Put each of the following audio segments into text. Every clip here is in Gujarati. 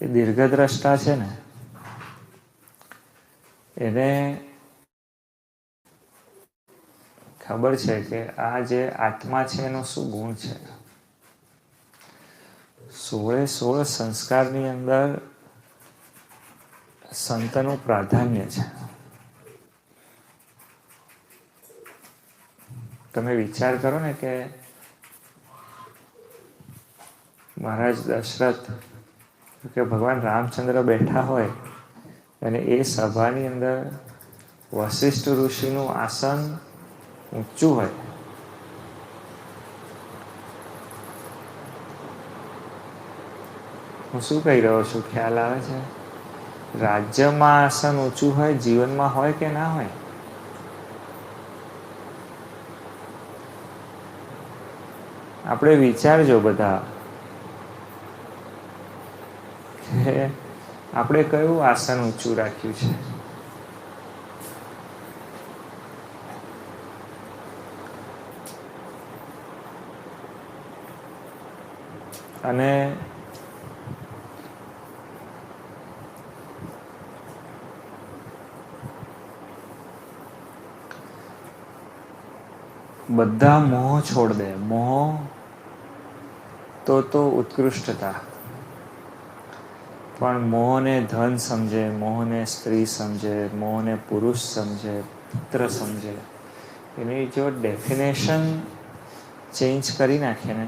એ દીર્ઘદ્રષ્ટા છે ને, એને ખબર છે કે આ જે આત્મા છે એનો શું ગુણ છે? સોળે સોળ સંસ્કારની અંદર સંતનું પ્રાધાન્ય છે. તમે વિચાર કરો ને કે મહારાજ દશરથ કે ભગવાન રામચંદ્ર બેઠા હોય અને એ સભાની અંદર વશિષ્ઠ ઋષિનું આસન ઊંચું હોય. હું શું કહી રહ્યો છું? ખ્યાલ આવે છે? રાજ્યમાં આસન ઊંચું હોય, જીવનમાં હોય કે ના હોય? આપણે વિચારજો બધા. કે આપણે કયું આસન ઊંચું રાખ્યું છે? અને બધા મોહ છોડ દે મોહ તો તો ઉત્કૃષ્ટતા. પણ મોહને ધન સમજે, મોહને સ્ત્રી સમજે, મોહને પુરુષ સમજે, પુત્ર સમજે. એની જો ડેફિનેશન ચેન્જ કરી નાખે ને,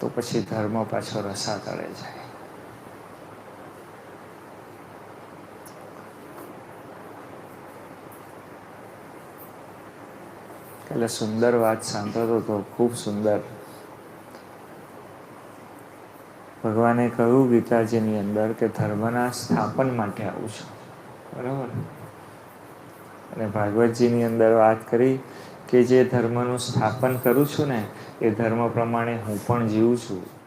તો પછી ધર્મ પાછો રસા તળે જાય. એટલે સુંદર વાત સાંભળતો હતો ખૂબ સુંદર. ભગવાને કહ્યું, ગીતાજીની અંદર કે ધર્મના સ્થાપન માટે આવું છું. બરાબર? અને ભાગવતજીની અંદર વાત કરી કે જે ધર્મનું સ્થાપન કરું છું ને, એ ધર્મ પ્રમાણે હું પણ જીવું છું.